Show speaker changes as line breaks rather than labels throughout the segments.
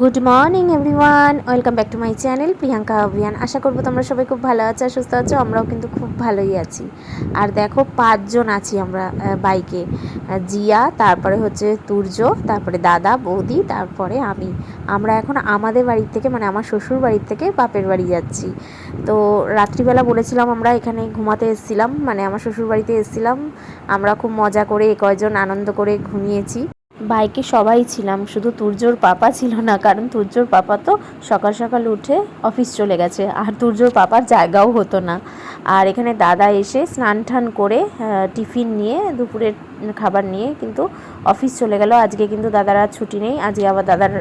Good morning everyone welcome back to my channel Priyanka Abhiyan আশা করব তোমরা সবাই খুব ভালো আছো সুস্থ আছো, আমরাও কিন্তু খুব ভালোই আছি। আর দেখো, পাঁচজন আছি আমরা বাইকে। জিয়া, তারপরে হচ্ছে তুর্য, তারপরে দাদা, বৌদি, তারপরে আমি। আমরা এখন আমাদের বাড়ির থেকে মানে আমার শ্বশুর বাড়ির থেকে বাপের বাড়ি যাচ্ছি। তো রাত্রিবেলা বলেছিলাম আমরা এখানে ঘুমাতে এসেছিলাম মানে আমার শ্বশুর বাড়িতে এসেছিলাম। আমরা খুব মজা করে কয়জন আনন্দ করে ঘুমিয়েছি। বাইকে সবাই ছিলাম, শুধু তুর্যর পাপা ছিল না, কারণ তুর্যর পাপা তো সকাল সকাল উঠে অফিস চলে গেছে, আর তুর্যর পাপার জায়গাও হতো না। আর এখানে দাদা এসে স্নান টান করে টিফিন নিয়ে দুপুরের খাবার নিয়ে কিন্তু অফিস চলে গেল। আজকে কিন্তু দাদার আর ছুটি নেই। আজকে আবার দাদার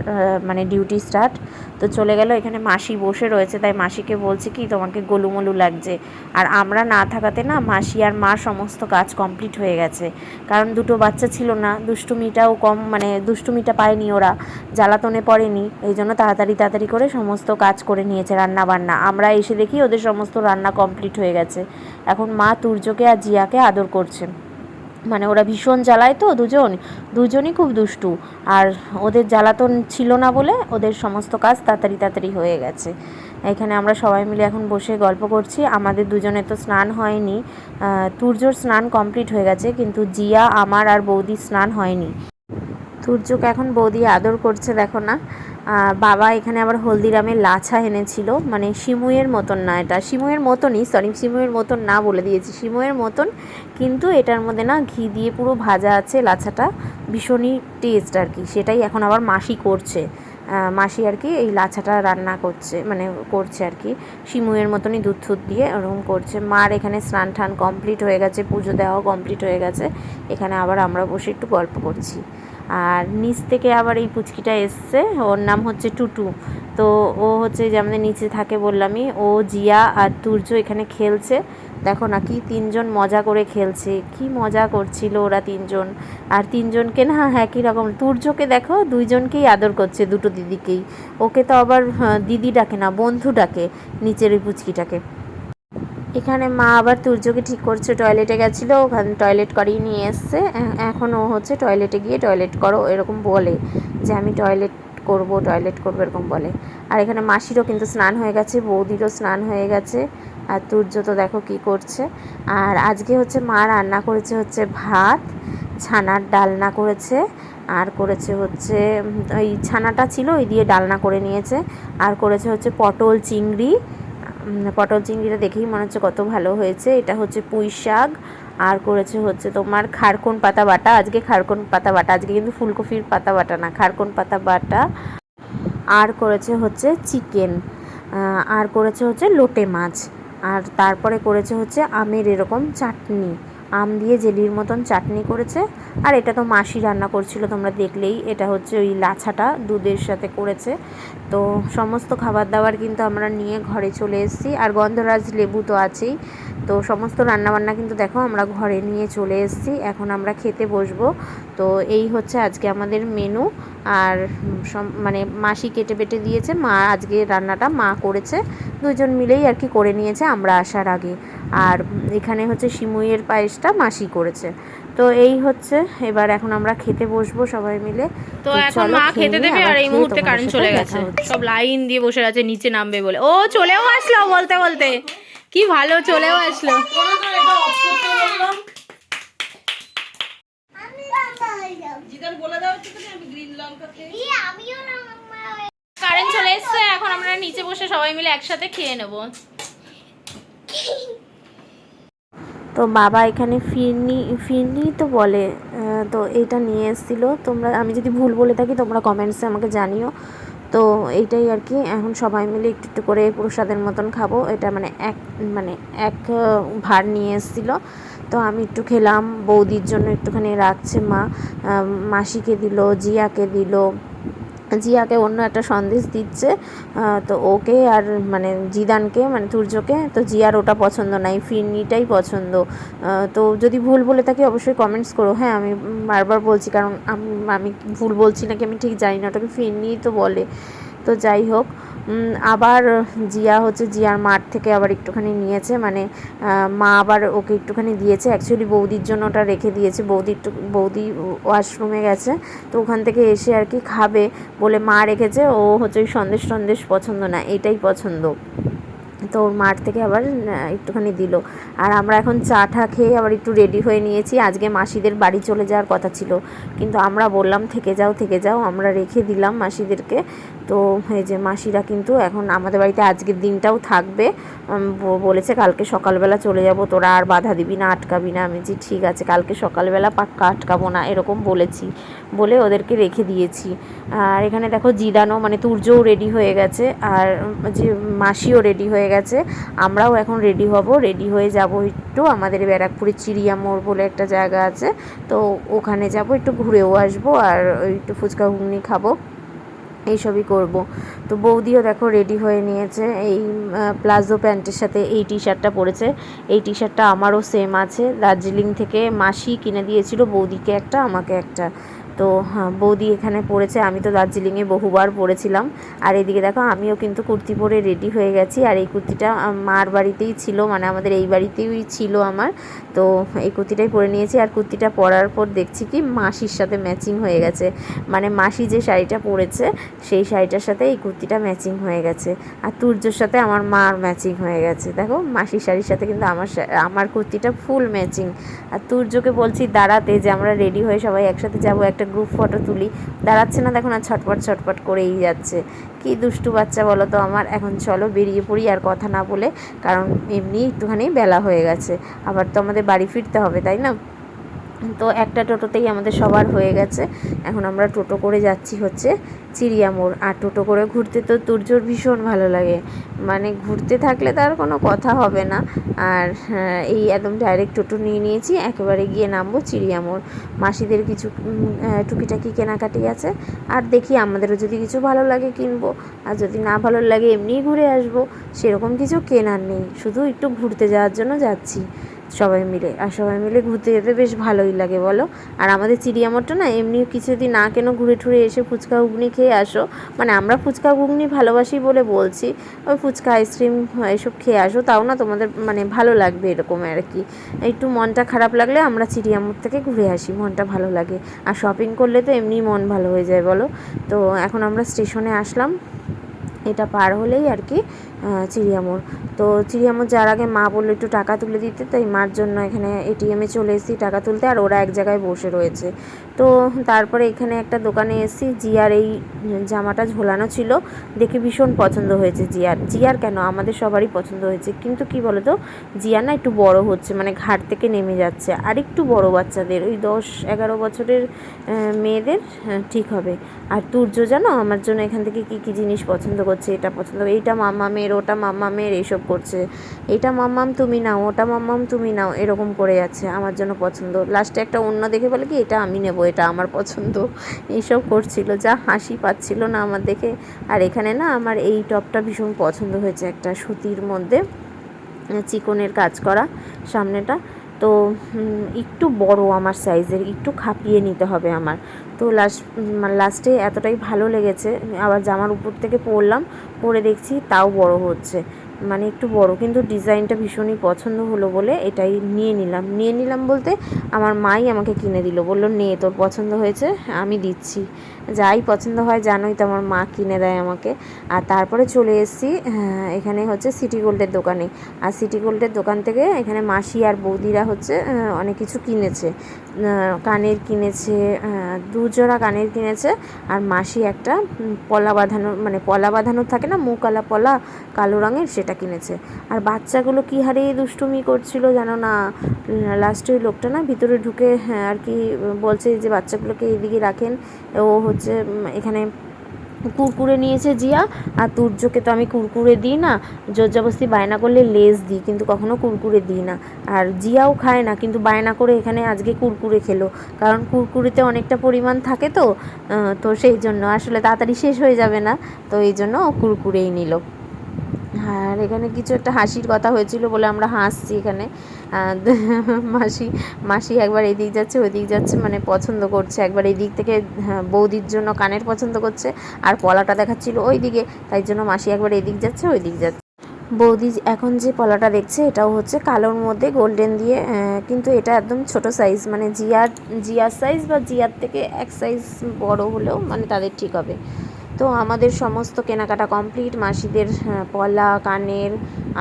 মানে ডিউটি স্টার্ট। তো চলে গেল। এখানে মাসি বসে রয়েছে, তাই মাসিকে বলছি কি, তোমাকে গোলুমলু লাগছে। আর আমরা না থাকাতে না মাসি আর মা সমস্ত কাজ কমপ্লিট হয়ে গেছে। কারণ দুটো বাচ্চা ছিল না। দুষ্টুমিটাও কম মানে দুষ্টুমিটা পায়নি ওরা। জ্বালাতনে পড়েনি। এই জন্য তাড়াতাড়ি তাড়াতাড়ি করে সমস্ত কাজ করে নিয়েছে রান্না বান্না আমরা এসে দেখি ওদের সমস্ত রান্না কমপ্লিট হয়ে গেছে। এখন মা তুর্যকে আর জিয়াকে আদর করছে। মানে ওরা ভীষণ জ্বালায় তো দুজন, দুজনই খুব দুষ্টু। আর ওদের জ্বালাতন ছিল না বলে ওদের সমস্ত কাজ তাড়াতাড়ি তাড়াতাড়ি হয়ে গেছে। এখানে আমরা সবাই মিলে এখন বসে গল্প করছি। আমাদের দুজনে তো স্নান হয়নি। তুর্যর স্নান কমপ্লিট হয়ে গেছে, কিন্তু জিয়া, আমার আর বৌদির স্নান হয়নি। তুর্যকে এখন বৌদি আদর করছে, দেখো না। বাবা এখানে আবার হলদিরামের লাছা এনেছিল। মানে সিমুয়ের মতন না এটা। শিমুয়ের মতনই সরি শিমুয়ের মতন না বলে দিয়েছি। সিমুয়ের মতন, কিন্তু এটার মধ্যে না ঘি দিয়ে পুরো ভাজা আছে লাছাটা। ভীষণই টেস্ট আর কি। সেটাই এখন আবার মাসি করছে। মাসি আর কি এই লাছাটা রান্না করছে মানে করছে আর কি। শিমুয়ের মতনই দুধ থুধ দিয়ে ওরকম করছে। মার এখানে স্নান টান কমপ্লিট হয়ে গেছে, পুজো দেওয়াও কমপ্লিট হয়ে গেছে। এখানে আবার আমরা বসে একটু গল্প করছি। আর নিচ থেকে আবার এই পুচকিটা এসছে ওর নাম হচ্ছে টুটু। তো ও হচ্ছে যে আমাদের নিচে থাকে বললামই ও জিয়া আর তুর্য এখানে খেলছে। দেখো না কি তিনজন মজা করে খেলছে কি মজা করছিল ওরা তিনজন। আর তিনজনকে না একই রকম তুর্যকে দেখো দুইজনকেই আদর করছে দুটো দিদিকেই। ওকে তো আবার হ্যাঁ, দিদি ডাকে না বন্ধু ডাকে নিচের ওই পুচকিটাকে। এখানে মা আবার তুর্যকে ঠিক করছে টয়লেটে গেছিল, ওখানে টয়লেট করিয়ে নিয়ে এসছে। এখন ও হচ্ছে টয়লেটে গিয়ে টয়লেট করো, এরকম বলে যে আমি টয়লেট করব টয়লেট করব, এরকম বলে। আর এখানে মাসিরও কিন্তু স্নান হয়ে গেছে, বৌদিরও স্নান হয়ে গেছে, আর তুর্য তো দেখো কি করছে। আর আজকে হচ্ছে মা রান্না করেছে হচ্ছে ভাত, ছানার ডালনা করেছে, আর করেছে হচ্ছে ওই ছানাটা ছিল, ওই দিয়ে ডালনা করে নিয়েছে, আর করেছে হচ্ছে পটল, চিংড়ি পটল চিংড়িটা দেখেই মনে হচ্ছে কত ভালো হয়েছে। এটা হচ্ছে পুঁই শাক, আর করেছে হচ্ছে তোমার খারকন পাতা বাটা। আজকে খারকন পাতা বাটা, আজকে কিন্তু ফুলকপির পাতা বাটা না, খারকন পাতা বাটা। আর করেছে হচ্ছে চিকেন আর করেছে হচ্ছে লোটে মাছ, আর তারপরে করেছে হচ্ছে আমের এরকম চাটনি। আম দিয়ে জেলির মতন চাটনি করেছে। আর এটা তো মাসি রান্না করছিল, তোমরা দেখলেই। এটা হচ্ছে ওই লাছাটা দুধের সাথে করেছে। তো সমস্ত খাবার দাবার কিন্তু আমরা নিয়ে ঘরে চলে এসেছি। আর গন্ধরাজ লেবু তো আছেই। তো সমস্ত রান্নাবান্না কিন্তু দেখো, আমরা ঘরে নিয়ে চলে এসেছি। এখন আমরা খেতে বসবো। তো এই হচ্ছে আজকে আমাদের মেনু আর মানে মাসি কেটে বেটে দিয়েছে মা আজকে রান্নাটা মা করেছে। দুজন মিলেই আর কি করে নিয়েছে আমরা আসার আগে। আর এখানে হচ্ছে সিমুইয়ের পায়েসটা মাসি করেছে। তো এই হচ্ছে এবার এখন আমরা খেতে বসবো সবাই মিলে।
তো এখন মা খেতে দেবে আর এই মুহূর্তে কারেন্ট চলে গেছে। সব লাইন দিয়ে বসে আছে নিচে নামবে বলে। ও চলেও আসলো বলতে বলতে। কি ভালো চলেও আসলো। কারেন্ট চলে এসছে এখন আমরা নিচে বসে সবাই মিলে একসাথে খেয়ে নেব।
তো বাবা এখানে ফিরনি ফিরনি তো বলে তো এইটা নিয়ে এসেছিল। তোমরা আমি যদি ভুল বলে থাকি তোমরা কমেন্টসে আমাকে জানিও। তো এইটাই আর কি এখন সবাই মিলে একটু একটু করে প্রসাদের মতন খাব। এটা মানে এক মানে এক ভার নিয়ে এসেছিল। তো আমি একটু খেলাম, বৌদির জন্য একটুখানি রাখছে মা। মাসিকে দিল, জিয়াকে দিল। জিয়াকে অন্য একটা সন্দেশ দিচ্ছে তো ওকে আর মানে জিদানকে মানে তুর্যকে তো জিয়ার ওটা পছন্দ নাই ফিরনিটাই পছন্দ। তো যদি ভুল বলে থাকি অবশ্যই কমেন্টস করো। হ্যাঁ আমি বারবার বলছি, কারণ আম- ভুল বলছি নাকি আমি ঠিক জানি না, ওটাকে ফিরনিই তো বলে। তো যাই হোক আবার জিয়া হচ্ছে জিয়ার মাঠ থেকে আবার একটুখানি নিয়েছে মানে মা আবার ওকে একটুখানি দিয়েছে। অ্যাকচুয়ালি বৌদির জন্য ওটা রেখে দিয়েছে। বৌদি একটু, বৌদি ওয়াশরুমে গেছে, তো ওখান থেকে এসে আর কি খাবে বলে মা রেখেছে। ও হচ্ছে ওই সন্দেশ সন্দেশ পছন্দ না, এটাই পছন্দ। তো ওর মাঠ থেকে আবার একটুখানি দিল। আর আমরা এখন চা টা খেয়ে আবার একটু রেডি হয়ে নিয়েছি। আজকে মাসিদের বাড়ি চলে যাওয়ার কথা ছিল। কিন্তু আমরা বললাম, থেকে যাও থেকে যাও। আমরা রেখে দিলাম মাসিদেরকে। তো এই যে মাসিরা কিন্তু এখন আমাদের বাড়িতে আজকের দিনটাও থাকবে। বলেছে কালকে সকালবেলা চলে যাব, তোরা আর বাধা দিবি না, আটকাবি না। আমি যে, ঠিক আছে, কালকে সকালবেলা পাক্কা আটকাবো না, এরকম বলেছি, বলে ওদেরকে রেখে দিয়েছি। আর এখানে দেখো জিদানো মানে তুর্যও রেডি হয়ে গেছে, আর যে মাসিও রেডি হয়ে গেছে, আমরাও এখন রেডি হব। রেডি হয়ে যাব একটু, আমাদের ব্যারাকপুরে চিড়িয়া মোড় বলে একটা জায়গা আছে, তো ওখানে যাব, একটু ঘুরেও আসব, আর একটু ফুচকা ঘুগনি খাব। এইসবই করব। তো বৌদিও দেখো রেডি হয়ে নিয়েছে। এই প্লাজো প্যান্টের সাথে এই টি শার্টটা পরেছে। এই টি শার্টটা আমারও সেম আছে। দার্জিলিং থেকে মাসি কিনে দিয়েছিল, বৌদিকে একটা, আমাকে একটা। তো হ্যাঁ বৌদি এখানে পড়েছে, আমি তো দার্জিলিংয়ে বহুবার পরেছিলাম আর এদিকে দেখো, আমিও কিন্তু কুর্তি পরে রেডি হয়ে গেছি। আর এই কুর্তিটা মার বাড়িতেই ছিল মানে আমাদের এই বাড়িতেই ছিল আমার। তো, এই কুর্তিটাই পরে নিয়েছি। আর কুর্তিটা পরার পর দেখছি কি, মাসির সাথে ম্যাচিং হয়ে গেছে। মানে মাসি যে শাড়িটা পরেছে, সেই শাড়িটার সাথে এই কুর্তিটা ম্যাচিং হয়ে গেছে। আর তুর্যর সাথে আমার মার ম্যাচিং হয়ে গেছে। দেখো, মাসির শাড়ির সাথে কিন্তু আমার আমার কুর্তিটা ফুল ম্যাচিং আর তুর্যকে বলছি, দাঁড়াতে যে আমরা রেডি হয়ে সবাই একসাথে যাব একটা গ্রুপ ফটো তুলি। দাঁড়াচ্ছে না, দেখো না, ছটপট ছটপট করেই যাচ্ছে। কি দুষ্টু বাচ্চা বলো তো আমার? এখন চলো বেরিয়ে পড়ি আর কথা না বলে, কারণ এমনি একটুখানি বেলা হয়ে গেছে। আবার তো আমাদের বাড়ি ফিরতে হবে, তাই না? তো একটা টোটোতেই আমাদের সবার হয়ে গেছে। এখন আমরা টোটো করে যাচ্ছি হচ্ছে চিড়িয়া মোড়। আর টোটো করে ঘুরতে তো তুর্যর ভীষণ ভালো লাগে। মানে ঘুরতে থাকলে তার কোনো কথা হবে না। আর হ্যাঁ, এই একদম ডাইরেক্ট টোটো নিয়ে নিয়েছি। একেবারে গিয়ে নামবো চিড়িয়া মোড়। মাসিদের কিছু টুকিটাকি কেনাকাটি আছে। আর দেখি আমাদেরও যদি কিছু ভালো লাগে কিনবো। আর যদি না ভালো লাগে এমনিই ঘুরে আসব। সেরকম কিছু কেনার নেই। শুধু একটু ঘুরতে যাওয়ার জন্য যাচ্ছি। সবাই মিলে, আর সবাই মিলে ঘুরতে যেতে বেশ ভালোই লাগে, বলো? আর আমাদের চিড়িয়ামোড়টা না এমনি কিছু যদি না কেন ঘুরে টুরে এসে ফুচকা ঘুগনি খেয়ে আসো। মানে আমরা ফুচকা ঘুগনি ভালোবাসি বলে বলছি, ওই ফুচকা, আইসক্রিম এসব খেয়ে আসো। তাও না তোমাদের মানে ভালো লাগবে এরকম আর কি। একটু মনটা খারাপ লাগলে আমরা চিড়িয়ামোড় থেকে ঘুরে আসি, মনটা ভালো লাগে। আর শপিং করলে তো এমনি মন ভালো হয়ে যায়, বলো? তো এখন আমরা স্টেশনে আসলাম। এটা পার হলেই আর কি চিড়িয়ামোড় তো চিড়িয়ামোড় যাওয়ার আগে মা বলল একটু টাকা তুলে দিতে। তাই মার জন্য এখানে এটিএমে চলে এসেছি টাকা তুলতে আর ওরা এক জায়গায় বসে রয়েছে। তো তারপরে এখানে একটা দোকানে এসেছি জিয়ার এই জামাটা ঝোলানো ছিল। দেখে ভীষণ পছন্দ হয়েছে জিয়ার। জিয়ার কেন? আমাদের সবারই পছন্দ হয়েছে। কিন্তু কি বলতো জিয়া না একটু বড় হচ্ছে মানে ঘাট থেকে নেমে যাচ্ছে। আর একটু বড় বাচ্চাদের ওই দশ এগারো বছরের মেয়েদের হ্যাঁ, ঠিক হবে। আর তুর্য জানো আমার জন্য এখান থেকে কি কি জিনিস পছন্দ করছে এটা পছন্দ এইটা মাম্মামের ওটা মাম্মামের এইসব করছে। এটা মাম্মাম তুমি নাও, ওটা মাম্মাম তুমি নাও, এরকম করে যাচ্ছে আমার জন্য পছন্দ। লাস্টে একটা অন্য দেখে বলে কি, এটা আমি নেব, এটা আমার পছন্দ। এইসব করছিল, যা হাসি পাচ্ছিল না আমার দেখে। আর এখানে না আমার এই টপটা ভীষণ পছন্দ হয়েছে একটা সুতির মধ্যে চিকনের কাজ করা সামনেটা। তো একটু বড় আমার সাইজের একটু খাপিয়ে নিতে হবে আমার। তো লাস্ট লাস্টে এতটাই ভালো লেগেছে, আবার জামার উপর থেকে পরলাম পরে দেখছি, তাও বড় হচ্ছে। মানে একটু বড়, কিন্তু ডিজাইনটা ভীষণই পছন্দ হলো বলে এটাই নিয়ে নিলাম। নিয়ে নিলাম বলতে আমার মাই আমাকে কিনে দিল, বলল, নে, তোর পছন্দ হয়েছে, আমি দিচ্ছি। যাই পছন্দ হয় জানোই তো আমার মা কিনে দেয় আমাকে। আর তারপরে চলে এসেছি এখানে হচ্ছে সিটি গোল্ডের দোকানে। আর সিটি গোল্ডের দোকান থেকে এখানে মাসি আর বৌদিরা হচ্ছে অনেক কিছু কিনেছে। কানের কিনেছে দুজোড়া কানের কিনেছে। আর মাসি একটা পলা বাঁধানো মানে পলা বাঁধানো থাকে না মুকালা পলা কালো রঙের সেটা কিনেছে। আর বাচ্চাগুলো কী হারে দুষ্টুমি করছিল জানো না? লাস্টে ওই লোকটা না ভিতরে ঢুকে হ্যাঁ, আর কি বলছে যে বাচ্চাগুলোকে এদিকে রাখেন। ও হচ্ছে এখানে কুরকুরে নিয়েছে জিয়া, আর তুর্যকে তো আমি কুরকুরে দিই না। জর্জাবস্তি বায়না করলে লেজ দিই, কিন্তু কখনো কুরকুরে দিই না। আর জিয়াও খায় না, কিন্তু বায়না করে এখানে আজকে কুরকুরে খেলো। কারণ কুরকুরিতে অনেকটা পরিমাণ থাকে তো তো সেই জন্য আসলে তাড়াতাড়ি শেষ হয়ে যাবে না, তো এই জন্য কুরকুরেই নিল। আর এখানে কিছু একটা হাসির কথা হয়েছিল বলে আমরা হাসছি এখানে। মাসি মাসি একবার এদিক যাচ্ছে ওদিক যাচ্ছে মানে পছন্দ করছে। একবার এই দিক থেকে হ্যাঁ, বৌদির জন্য কানের পছন্দ করছে আর পলাটা দেখাচ্ছিল ওই দিকে তাই জন্য মাসি একবার এদিক যাচ্ছে ওই দিক যাচ্ছে। বৌদি এখন যে পলাটা দেখছে এটাও হচ্ছে কালোর মধ্যে গোল্ডেন দিয়ে কিন্তু এটা একদম ছোট সাইজ মানে জিয়ার জিয়ার সাইজ বা জিয়ার থেকে এক সাইজ বড় হলেও মানে তাদের ঠিক হবে। তো আমাদের সমস্ত কেনাকাটা কমপ্লিট মাসিদের পলা, কানের,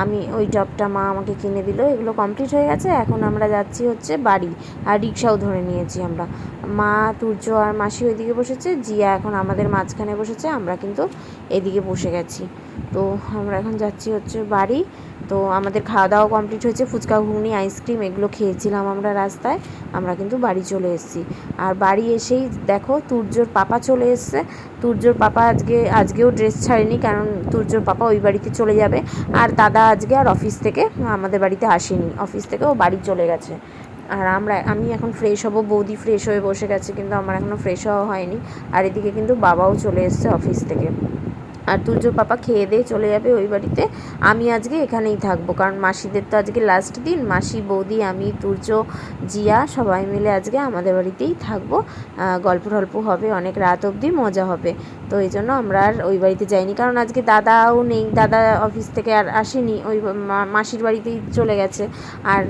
আমি ওই টপটা মা আমাকে কিনে দিল, এগুলো কমপ্লিট হয়ে গেছে। এখন আমরা যাচ্ছি হচ্ছে বাড়ি আর রিক্সাও ধরে নিয়েছি আমরা। মা, তুর্য আর মাসি ওইদিকে বসেছে, জিয়া এখন আমাদের মাঝখানে বসেছে, আমরা কিন্তু এদিকে বসে গেছি। তো আমরা এখন যাচ্ছি হচ্ছে বাড়ি। তো আমাদের খাওয়া দাওয়া কমপ্লিট হয়েছে, ফুচকা, ঘুগনি আইসক্রিম এগুলো খেয়েছিলাম আমরা রাস্তায়। আমরা কিন্তু বাড়ি চলে এসেছি। আর বাড়ি এসেই দেখো তুর্যর পাপা চলে এসছে। তুর্যর পাপা আজকে, আজকেও ড্রেস ছাড়েনি কারণ তুর্যর পাপা ওই বাড়িতে চলে যাবে। আর দাদা আজকে আর অফিস থেকে আমাদের বাড়িতে আসেনি। অফিস থেকে ও বাড়ি চলে গেছে। আর আমরা, আমি এখন ফ্রেশ হব, বৌদি ফ্রেশ হয়ে বসে গেছে, কিন্তু আমার এখনও ফ্রেশ হওয়া হয়নি। আর এদিকে কিন্তু বাবাও চলে এসছে অফিস থেকে। আর তুর্য পাপা খেয়ে দিয়ে চলে যাবে ওই বাড়িতে। আমি আজকে এখানেই থাকব, কারণ মাসিদের তো আজকে লাস্ট দিন। মাসি, বৌদি, আমি তুর্য জিয়া সবাই মিলে আজকে আমাদের বাড়িতেই থাকব। গল্প টল্প হবে, অনেক রাত অবধি মজা হবে। তো এই জন্য আমরা আর ওই বাড়িতে যাইনি। কারণ আজকে দাদাও নেই, দাদা অফিস থেকে আর আসেনি, ওই মাসির বাড়িতেই চলে গেছে। আর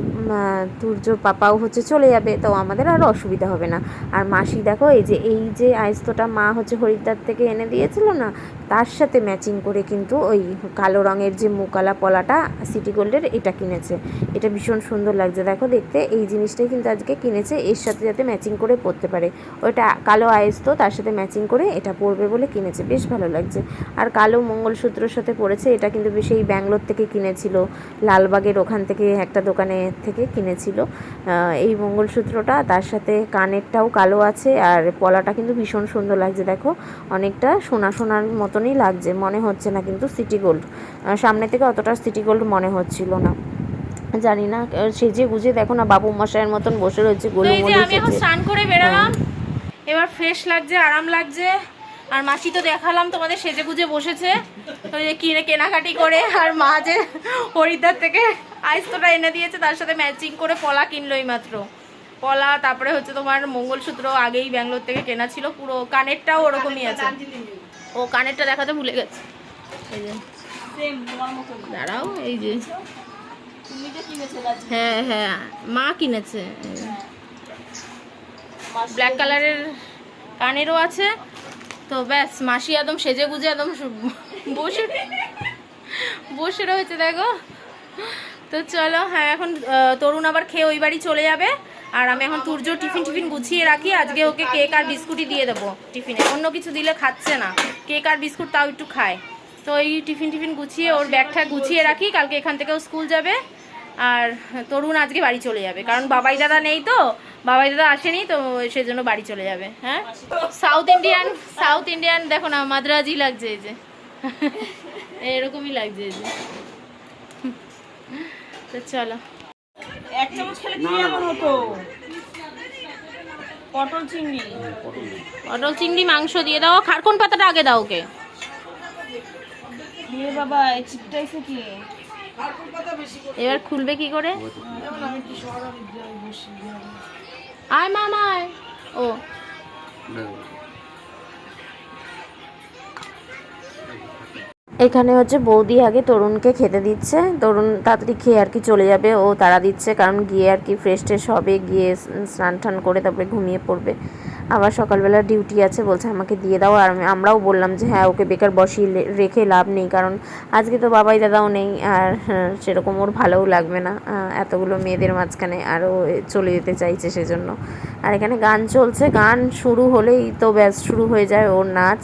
তুর্যর পাপাও হচ্ছে চলে যাবে, তো আমাদের আর অসুবিধা হবে না। আর মাসি দেখো, এই যে এই যে আইস্তটা মা হচ্ছে হরিদ্বার থেকে এনে দিয়েছিল না, তার সাথে ম্যাচিং করে কিন্তু ওই কালো রঙের যে মুকালা পলাটা সিটি গোল্ডের এটা কিনেছে। এটা ভীষণ সুন্দর লাগছে, দেখো দেখতে, এই জিনিসটাই কিন্তু আজকে কিনেছে, এর সাথে যাতে ম্যাচিং করে পরতে পারে। ওইটা কালো আয়স্ত, তার সাথে ম্যাচিং করে এটা পরবে বলে কিনেছে বেশ ভালো লাগছে। আর কালো মঙ্গলসূত্রের সাথে পরেছে এটা কিন্তু সেই ব্যাঙ্গালোর থেকে কিনেছিল লালবাগের ওখান থেকে একটা দোকানে থেকে কিনেছিল। এই মঙ্গলসূত্রটা তার সাথে কানেরটাও কালো আছে আর পলাটা কিন্তু ভীষণ সুন্দর লাগছে দেখো। অনেকটা সোনা সোনার মতনই লাগছে মনে হচ্ছে না কিন্তু সিটি গোল্ড। সামনে থেকে অতটা সিটি গোল্ড মনে হচ্ছিল না। জানি না সেজে গুজে দেখো না বাবু মশাইয়ের মতন বসে রয়েছে
তো
গোলু
এই আমি এখন স্নান করে বেরালাম। এবার ফ্রেশ লাগছে আরাম লাগছে। আর মাসি তো দেখালাম তোমাদের সেজে গুজে বসেছে। কিনে কেনাকাটি করে আর মা যে হরিদ্বার থেকে আইস্তটা এনে দিয়েছে তার সাথে ম্যাচিং করে পলা কিনলো মাত্র পলা তারপরে হচ্ছে তোমার মঙ্গলসূত্র আগেই ব্যাঙ্গালোর থেকে কেনা ছিল পুরো কানেরটাও ওরকমই আছে। ও কানেরটা দেখাতে ভুলে গেছে। এই যে দাঁড়াও এই যে। হ্যাঁ হ্যাঁ মা কিনেছে। ব্ল্যাক কালারের কানেরও আছে তো ব্যাস, মাসি একদম সেজে গুজে একদম বসে বসে রয়েছে, দেখো। তো চলো হ্যাঁ এখন তরুণ আবার খেয়ে ওই বাড়ি চলে যাবে। আর আমি এখন তুর্য টিফিন টিফিন গুছিয়ে রাখি। আজকে ওকে কেক আর বিস্কুটই দিয়ে দেবো টিফিনে। অন্য কিছু দিলে খাচ্ছে না। কেক আর বিস্কুট তাও একটু খায়। তো এই টিফিন টিফিন গুছিয়ে ওর ব্যাগটা গুছিয়ে রাখি। কালকে এখান থেকেও স্কুল যাবে। আর তরুণ আজকে বাড়ি চলে যাবে। কারণ বাবাই দাদা নেই তো। বাবাই দাদা আসেনি, তো সেজন্য বাড়ি চলে যাবে হ্যাঁ? সাউথ ইন্ডিয়ান সাউথ ইন্ডিয়ান দেখো না মাদ্রাজি লাগছে এই যে। এরকমই লাগছে এই যে। তো চলো।
এক চামচ খেলে কি এমন হতো? পটল চিংড়ি।
পটল চিংড়ি মাংস দিয়ে দাও। খারকন পাতাটা আগে দাও ওকে।
হে বাবা এই চিপটাইছে কি?
এবার খুলবে কি করে? আয় মামা আয়। ও।
এখানে হচ্ছে বৌদি আগে তরুণকে খেতে দিচ্ছে। তরুণ তাড়াতাড়ি খেয়ে আর কি চলে যাবে, ও তারা দিচ্ছে, কারণ গিয়ে আর কি ফ্রেশ ট্রেশ হবে, গিয়ে স্নান টান করে তারপরে ঘুমিয়ে পড়বে। আবার সকালবেলা ডিউটি আছে বলছে আমাকে দিয়ে দাও। আর আমরাও বললাম যে হ্যাঁ ওকে বেকার বসিয়ে রেখে লাভ নেই কারণ আজকে তো বাবাই দাদাও নেই আর হ্যাঁ, সেরকম ওর ভালোও লাগবে না এতগুলো মেয়েদের মাঝখানে আরও চলে যেতে চাইছে সেজন্য। আর এখানে গান চলছে গান শুরু হলেই তো ব্যাস শুরু হয়ে যায় ওর নাচ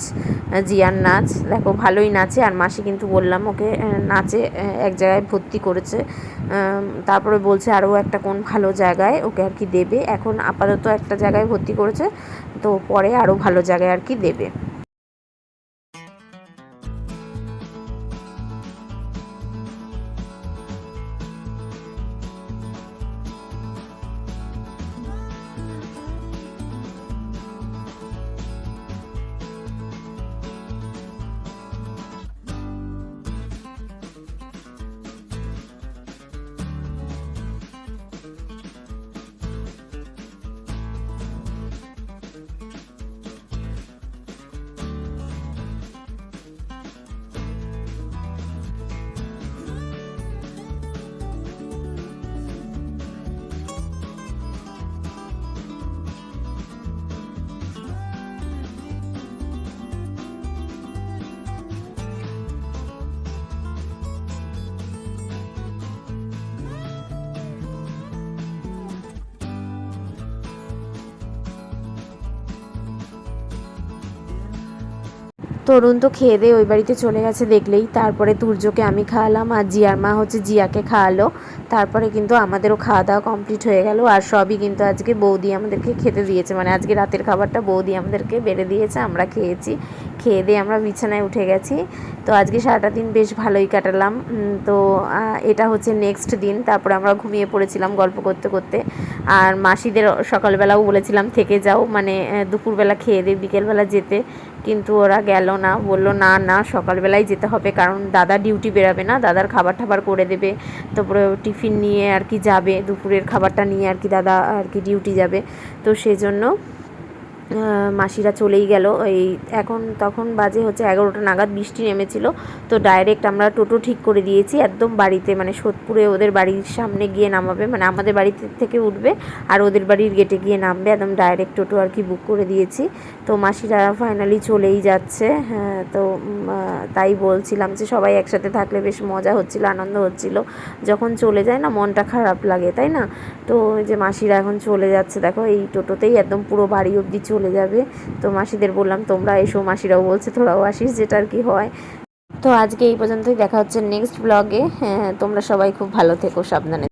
জিয়ার নাচ। দেখো ভালোই নাচে আর মাসি কিন্তু বললাম ওকে নাচে এক জায়গায় ভর্তি করেছে তারপরে বলছে আরও একটা কোন ভালো জায়গায় ওকে আর কি দেবে। এখন আপাতত একটা জায়গায় ভর্তি করেছে তো পরে আরও ভালো জায়গায় আর কি দেবে। তরুণ তো খেয়ে দিয়ে ওই বাড়িতে চলে গেছে দেখলেই। তারপরে তুর্যকে আমি খাওয়ালাম আর জিয়ার মা হচ্ছে জিয়াকে খাওয়ালো। তারপরে কিন্তু আমাদেরও খাওয়া দাওয়া কমপ্লিট হয়ে গেল আর সবই কিন্তু আজকে বৌদি আমাদেরকে খেতে দিয়েছে। মানে আজকে রাতের খাবারটা বৌদি আমাদেরকে বেড়ে দিয়েছে, আমরা খেয়েছি। খেয়ে দিয়ে আমরা বিছানায় উঠে গেছি। তো আজকে সারাটা দিন বেশ ভালোই কাটালাম। তো এটা হচ্ছে নেক্সট দিন। তারপরে আমরা ঘুমিয়ে পড়েছিলাম গল্প করতে করতে। আর মাসিদের সকালবেলাও বলেছিলাম, থেকে যাও। মানে দুপুরবেলা খেয়ে দিয়ে বিকেলবেলা যেতে। কিন্তু ওরা গেল না। বলল, না না সকালবেলায় যেতে হবে। কারণ দাদা ডিউটি বেরাবে না। দাদার খাবার টাবার করে দেবে। তারপরে টিফিন নিয়ে আর কি যাবে। দুপুরের খাবারটা নিয়ে আর কি দাদা আর কি ডিউটি যাবে। তো সেজন্য মাসিরা চলেই গেল। এই এখন তখন বাজে হচ্ছে এগারোটা নাগাদ, বৃষ্টি নেমেছিল। তো ডাইরেক্ট আমরা টোটো ঠিক করে দিয়েছি, একদম বাড়িতে। মানে সোদপুরে ওদের বাড়ির সামনে গিয়ে নামাবে। মানে আমাদের বাড়িতে থেকে উঠবে আর ওদের বাড়ির গেটে গিয়ে নামবে। একদম ডাইরেক্ট টোটো আর কি বুক করে দিয়েছি। তো মাসিরা ফাইনালি চলেই যাচ্ছে। হ্যাঁ তো তাই বলছিলাম যে সবাই একসাথে থাকলে বেশ মজা হচ্ছিল, আনন্দ হচ্ছিল। যখন চলে যায় না, মনটা খারাপ লাগে, তাই না? তো যে মাসিরা এখন চলে যাচ্ছে। দেখো, এই টোটোতেই একদম পুরো বাড়ি অবধি চলে যাবে। তো মাসিদের বললাম, তোমরা এসো, মাসিরাও বলছে, তোরাও আসিস, যেটা আর কি হয়। তো আজকে এই পর্যন্তই, দেখা হচ্ছে নেক্সট ব্লগে হ্যাঁ তোমরা সবাই খুব ভালো থেকো, সাবধানে